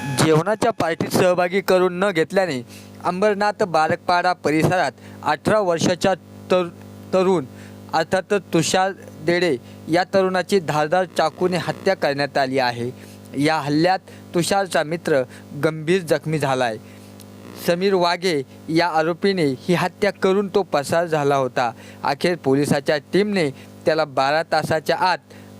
जेवणाच्या पार्टीत सहभागी करून न घेतल्याने अंबरनाथ बारकपाडा परिसरात अठरा वर्षाच्या तर तरुण अर्थात तुषार देडे या तरुणाची धारदार चाकूने हत्या करण्यात आली आहे. या हल्ल्यात तुषारचा मित्र गंभीर जखमी झाला आहे समीर वाघे या आरोपीने ही हत्या करून तो पसार झाला होता. अखेर पोलिसाच्या टीमने त्याला बारा तासाच्या आत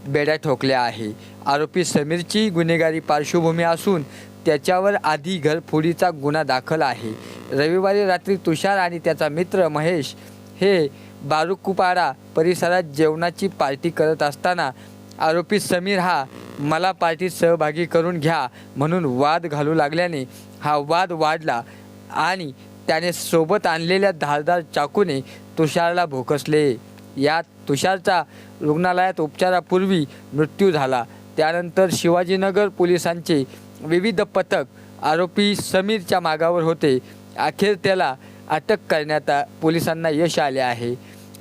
बेड्या ठोकल्या आहे. आरोपी समीरची गुन्हेगारी पार्श्वभूमी असून त्याच्यावर आधी घरफोडीचा गुन्हा दाखल आहे. रविवारी रात्री तुषार आणि त्याचा मित्र महेश हे बारुकुपाडा परिसरात जेवणाची पार्टी करत असताना आरोपी समीर हा मला पार्टीत सहभागी करून घ्या म्हणून वाद घालू लागल्याने हा वाद वाढला आणि त्याने सोबत आणलेल्या धारदार चाकूने तुषारला भोकसले. यात तुषारचा रुग्णालयात उपचारापूर्वी मृत्यू झाला. त्यानंतर शिवाजीनगर पोलिसांचे विविध पथक आरोपी समीरच्या मागावर होते. अखेर त्याला अटक करण्यात पोलिसांना यश आले आहे.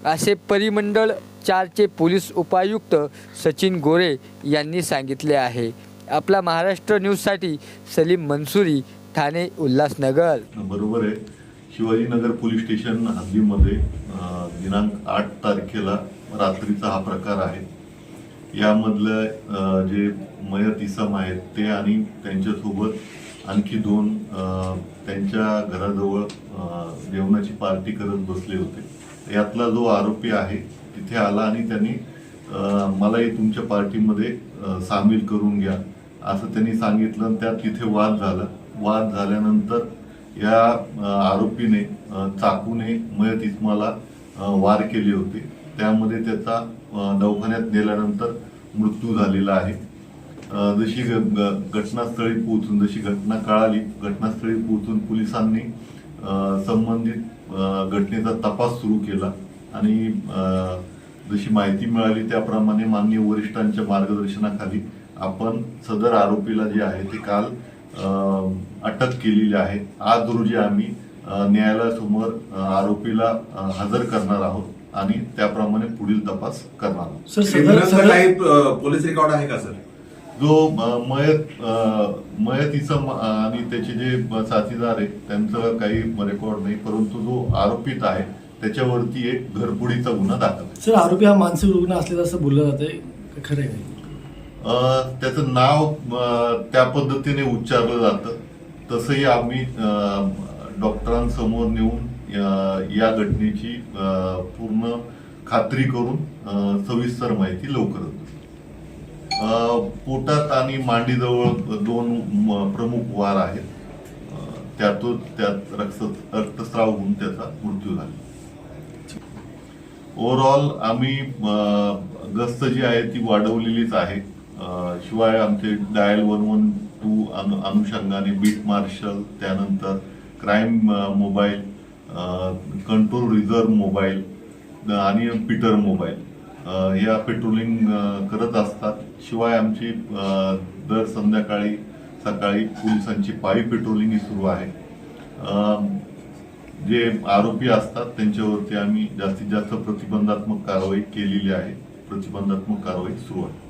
असे परिमंडळ चारचे पोलीस उपायुक्त सचिन गोरे यांनी सांगितले आहे. आपला महाराष्ट्र न्यूजसाठी सलीम मनसुरी ठाणे उल्हासनगर. बरोबर आहे. शिवाजीनगर पोलीस स्टेशन हद्दीमध्ये दिनांक आठ तारखेला रात्रीचा हा प्रकार आहे. यामधलं जे मयत इसम आहेत ते आणि त्यांच्यासोबत आणखी दोन त्यांच्या घराजवळ जेवणाची पार्टी करत बसले होते. यातला जो आरोपी आहे तिथे आला आणि त्यांनी मलाही तुमच्या पार्टीमध्ये सामील करून घ्या. असं त्यांनी सांगितलं आणि त्यात तिथे वाद झाला. वाद झाल्यानंतर या आरोपीने चाकूने मयत इस्माला वार केले होते. त्यामध्ये त्याचा दवाखान्यात नेल्यानंतर मृत्यू झालेला आहे. जशी घटनास्थळी पोहोचून जशी घटना कळाली घटनास्थळी पोहोचून पोलिसांनी संबंधित घटनेचा तपास सुरू केला आणि जशी माहिती मिळाली त्याप्रमाणे माननीय वरिष्ठांच्या मार्गदर्शनाखाली आपण सदर आरोपीला जे आहे ते काल अटक केलेली आहे. आज रोजी आम्ही न्यायालयासमोर आरोपीला हजर करणार आहोत. आणि त्याप्रमाणे पुढील तपास करणार सर काही पोलीस रेकॉर्ड आहे का सर? जो मयत अ, मयत इसम आणि त्याचे जे साथीदार आहेत त्यांचं काही रेकॉर्ड नाही परंतु जो आरोपित आहे त्याच्यावरती एक घरफोडीचा गुन्हा दाखल आहे. सर आरोपी हा मानसिक रुग्ण असलेला असं बोललं जातंय. खरं आहे? अ, त्याचं नाव त्या पद्धतीने उच्चारलं जातं. तसंही आम्ही डॉक्टरांसमोर नेऊन या घटनेची पूर्ण खात्री करून सविस्तर माहिती लवकरच पोटात आणि मांडीजवळ दोन प्रमुख वार आहेत. त्यातून त्यात रक्त रक्तस्राव होऊन त्याचा मृत्यू झाला. ओव्हरऑल आम्ही गस्त जी आहे ती वाढवलेलीच आहे. शिवाय आमचे डायल वन वन टू अनुषंगाने बीट मार्शल त्यानंतर crime mobile control reserve mobile आणि पीटर मोबाईल uh, या पेट्रोलिंग uh, करत असतात. शिवाय आमची uh, दर संध्याकाळी सकाळी पोलिसांची पायी पेट्रोलिंग ही सुरू आहे. Um, जे आरोपी असतात त्यांच्यावरती आम्ही जास्तीत जास्त प्रतिबंधात्मक कारवाई केलेली आहे. प्रतिबंधात्मक कारवाई सुरू आहे.